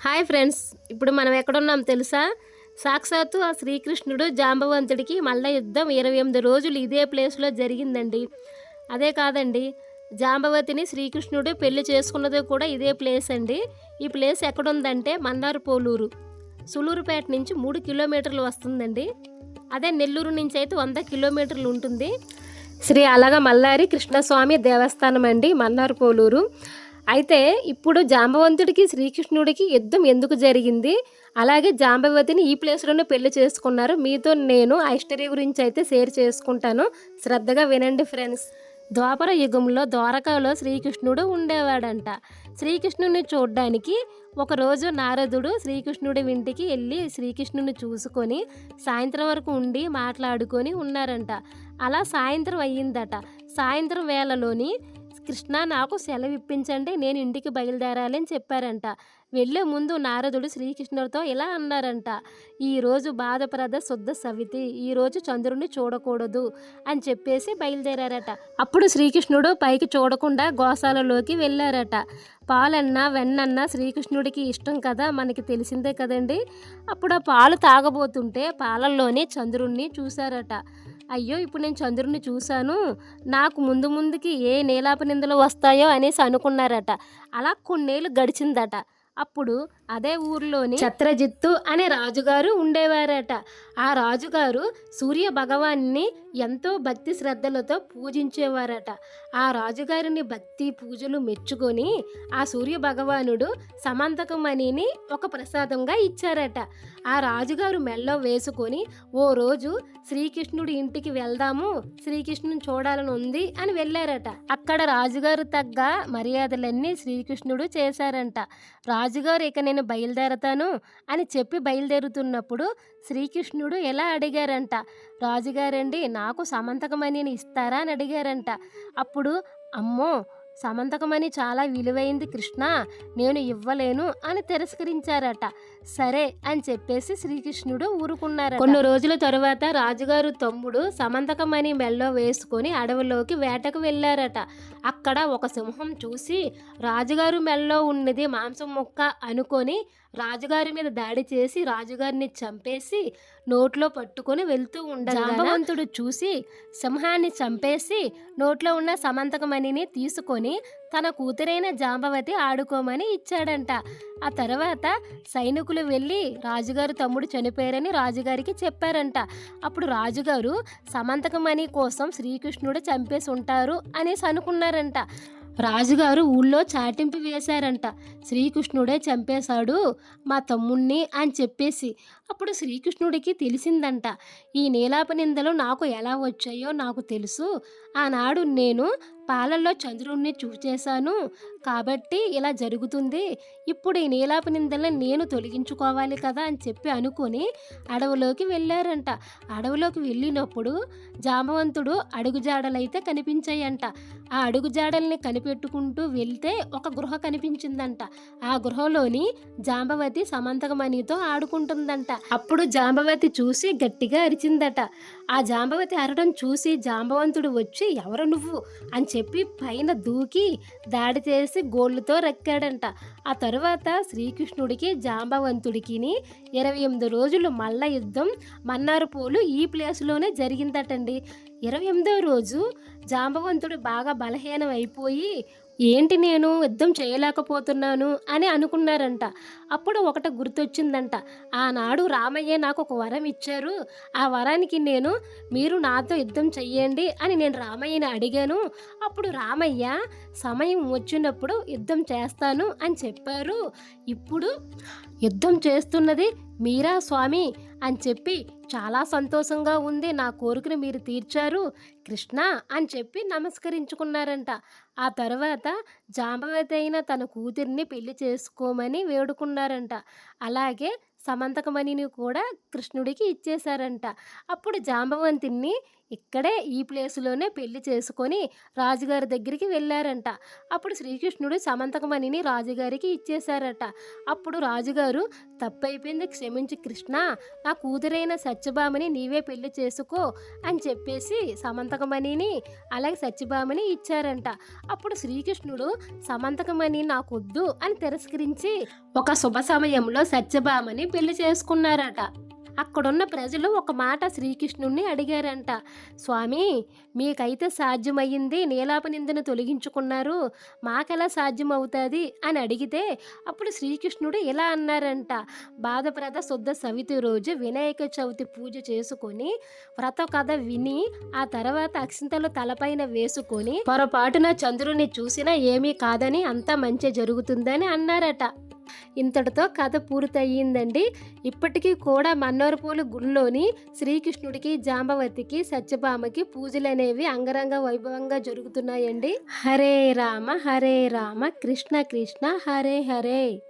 Hi friends ఇప్పుడు మనం ఎక్కడున్నాం తెలుసా? సాక్షాత్తు ఆ శ్రీకృష్ణుడు జాంబవంతుడికి మల్ల యుద్ధం ఇరవై ఎనిమిది రోజులు ఇదే ప్లేస్లో జరిగిందండి. అదే కాదండి జాంబవతిని శ్రీకృష్ణుడు పెళ్ళి చేసుకున్నది కూడా ఇదే ప్లేస్ అండి. ఈ ప్లేస్ ఎక్కడుందంటే మన్నార్ పోలూరు సులూరుపేట నుంచి మూడు కిలోమీటర్లు వస్తుందండి. అదే నెల్లూరు నుంచి అయితే వంద కిలోమీటర్లు ఉంటుంది. శ్రీ అలగ మల్లారి కృష్ణస్వామి దేవస్థానం అండి మన్నార్ పోలూరు అయితే ఇప్పుడు జాంబవంతుడికి శ్రీకృష్ణుడికి యుద్ధం ఎందుకు జరిగింది? అలాగే జాంబవతిని ఈ ప్లేస్లోనే పెళ్ళి చేసుకున్నారు. మీతో నేను ఆ హిస్టరీ గురించి అయితే షేర్ చేసుకుంటాను. శ్రద్ధగా వినండి ఫ్రెండ్స్. ద్వాపర యుగంలో ద్వారకలో శ్రీకృష్ణుడు ఉండేవాడంట. శ్రీకృష్ణుని చూడ్డానికి ఒకరోజు నారదుడు శ్రీకృష్ణుడి ఇంటికి వెళ్ళి శ్రీకృష్ణుని చూసుకొని సాయంత్రం వరకు ఉండి మాట్లాడుకొని ఉన్నారంట. అలా సాయంత్రం అయ్యిందట. సాయంత్రం వేళలోని కృష్ణ నాకు సెలవు ఇప్పించండి నేను ఇంటికి బయలుదేరాలి అని చెప్పారంట. వెళ్ళే ముందు నారదుడు శ్రీకృష్ణుడితో ఇలా అన్నారంట. ఈరోజు బాధప్రద శుద్ధ సవితి ఈరోజు చంద్రుడిని చూడకూడదు అని చెప్పేసి బయలుదేరారట. అప్పుడు శ్రీకృష్ణుడు పైకి చూడకుండా గోశాలలోకి వెళ్ళారట. పాలన్నా వెన్నన్నా శ్రీకృష్ణుడికి ఇష్టం కదా మనకి తెలిసిందే కదండి. అప్పుడు ఆ పాలు తాగబోతుంటే పాలల్లోనే చంద్రుణ్ణి చూశారట. అయ్యో ఇప్పుడు నేను చంద్రుడిని చూశాను. నాకు ముందు ముందుకి ఏ నీలాప నిందలు వస్తాయో అనేసి అనుకున్నారట. అలా కొన్నేళ్ళు గడిచిందట. అప్పుడు అదే ఊర్లోని ఛత్రజిత్తు అనే రాజుగారు ఉండేవారట. ఆ రాజుగారు సూర్య భగవాన్ని ఎంతో భక్తి శ్రద్ధలతో పూజించేవారట. ఆ రాజుగారిని భక్తి పూజలు మెచ్చుకొని ఆ సూర్య భగవానుడు సమంతకమణిని ఒక ప్రసాదంగా ఇచ్చారట. ఆ రాజుగారు మెల్లో వేసుకొని ఓ రోజు శ్రీకృష్ణుడి ఇంటికి వెళ్దాము శ్రీకృష్ణుని చూడాలని ఉంది అని వెళ్ళారట. అక్కడ రాజుగారు తగ్గ మర్యాదలన్నీ శ్రీకృష్ణుడు చేశారంట. రాజుగారు ఇక నేను బయలుదేరతాను అని చెప్పి బయలుదేరుతున్నప్పుడు శ్రీకృష్ణుడు ఎలా అడిగారంట. రాజుగారండి నాకు సమంతకమణిని ఇస్తారా అని అడిగారంట. అప్పుడు అమ్మో సమంతకమని చాలా విలువైంది కృష్ణ నేను ఇవ్వలేను అని తిరస్కరించారట. సరే అని చెప్పేసి శ్రీకృష్ణుడు ఊరుకున్నారు కొన్ని రోజుల తరువాత రాజుగారు తమ్ముడు సమంతకమని మెల్లో వేసుకొని అడవిలోకి వేటకు వెళ్ళారట. అక్కడ ఒక సింహం చూసి రాజుగారు మెల్లో ఉన్నది మాంసం ముక్క అనుకొని రాజుగారి మీద దాడి చేసి రాజుగారిని చంపేసి నోట్లో పట్టుకొని వెళ్తూ ఉండగా జాంబవంతుడు చూసి సింహాన్ని చంపేసి నోట్లో ఉన్న సమంతకమణిని తీసుకొని తన కూతురైన జాంబవతి ఆడుకోమని ఇచ్చాడంట. ఆ తర్వాత సైనికులు వెళ్ళి రాజుగారు తమ్ముడు చనిపోయారని రాజుగారికి చెప్పారంట. అప్పుడు రాజుగారు సమంతకమణి కోసం శ్రీకృష్ణుడు చంపేసి ఉంటారు అనేసి అనుకున్నారంట. రాజుగారు ఊళ్ళో చాటింపు వేశారంట. శ్రీకృష్ణుడే చంపేశాడు మా తమ్ముణ్ణి అని చెప్పేసి. అప్పుడు శ్రీకృష్ణుడికి తెలిసిందంట. ఈ నీలాప నిందలు నాకు ఎలా వచ్చాయో నాకు తెలుసు. ఆనాడు నేను పాలల్లో చంద్రుణ్ణి చూచేశాను కాబట్టి ఇలా జరుగుతుంది. ఇప్పుడు ఈ నీలాపు నిందల్ని నేను తొలగించుకోవాలి కదా అని చెప్పి అనుకొని అడవిలోకి వెళ్ళారంట. అడవిలోకి వెళ్ళినప్పుడు జామవంతుడు అడుగుజాడలైతే కనిపించాయంట. ఆ అడుగుజాడల్ని కనిపెట్టుకుంటూ వెళ్తే ఒక గృహ కనిపించిందంట. ఆ గృహలోని జాంబవతి సమంతకమణితో ఆడుకుంటుందంట. అప్పుడు జాంబవతి చూసి గట్టిగా అరిచిందట. ఆ జాంబవతి అరడం చూసి జాంబవంతుడు వచ్చి ఎవరు నువ్వు? అని చెప్పి పైన దూకి దాడి చేసి గోళ్ళతో రెక్కాడంట. ఆ తర్వాత శ్రీకృష్ణుడికి జాంబవంతుడికి ఇరవై ఎనిమిది రోజులు మల్ల యుద్ధం మన్నారుపోలు ఈ ప్లేస్లోనే జరిగిందటండి. ఇరవై ఎనిమిదో రోజు జాంబవంతుడు బాగా బలహీనం అయిపోయి ఏంటి నేను యుద్ధం చేయలేకపోతున్నాను అని అనుకున్నారంట. అప్పుడు ఒకట గుర్తొచ్చిందంట. ఆనాడు రామయ్య నాకు ఒక వరం ఇచ్చారు. ఆ వరానికి నేను మీరు నాతో యుద్ధం చెయ్యండి అని నేను రామయ్యని అడిగాను. అప్పుడు రామయ్య సమయం వచ్చినప్పుడు యుద్ధం చేస్తాను అని చెప్పారు. ఇప్పుడు యుద్ధం చేస్తున్నది మీరా స్వామి అని చెప్పి చాలా సంతోషంగా ఉంది. నా కోరికను మీరు తీర్చారు కృష్ణ అని చెప్పి నమస్కరించుకున్నారంట. ఆ తర్వాత జాంబవతి అయిన తన కూతుర్ని పెళ్ళి చేసుకోమని వేడుకున్నారంట. అలాగే సమంతకమణిని కూడా కృష్ణుడికి ఇచ్చేశారంట. అప్పుడు జాంబవంతిని ఇక్కడే ఈ ప్లేస్లోనే పెళ్ళి చేసుకొని రాజుగారి దగ్గరికి వెళ్ళారంట. అప్పుడు శ్రీకృష్ణుడు సమంతకమణిని రాజుగారికి ఇచ్చేశారట. అప్పుడు రాజుగారు తప్పైపోయింది క్షమించి కృష్ణ. నా కూతురైన సత్యభామని నీవే పెళ్ళి చేసుకో అని చెప్పేసి సమంతకమణిని అలాగే సత్యభామని ఇచ్చారంట. అప్పుడు శ్రీకృష్ణుడు సమంతకమణి నాకొద్దు అని తిరస్కరించి ఒక శుభ సమయంలో సత్యభామని పెళ్ళి చేసుకున్నారట. అక్కడున్న ప్రజలు ఒక మాట శ్రీకృష్ణుణ్ణి అడిగారంట. స్వామి మీకైతే సాధ్యమయ్యింది నీలాప నిందను తొలగించుకున్నారు. మాకెలా సాధ్యమవుతుంది? అని అడిగితే అప్పుడు శ్రీకృష్ణుడు ఇలా అన్నారంట. బాధప్రద శుద్ధ సవితి రోజు వినాయక చవితి పూజ చేసుకొని వ్రత కథ విని ఆ తర్వాత అక్షింతలు తలపైన వేసుకొని పొరపాటున చంద్రుని చూసినా ఏమీ కాదని అంతా మంచి జరుగుతుందని అన్నారట. ఇంతటితో కథ పూర్తయిందండి ఇప్పటికీ కూడా మన్నోరపూలు గుళ్ళోని శ్రీకృష్ణుడికి జాంబవతికి సత్యభామకి పూజలు అనేవి అంగరంగ వైభవంగా జరుగుతున్నాయండి. హరే రామ హరే రామ కృష్ణ కృష్ణ హరే హరే.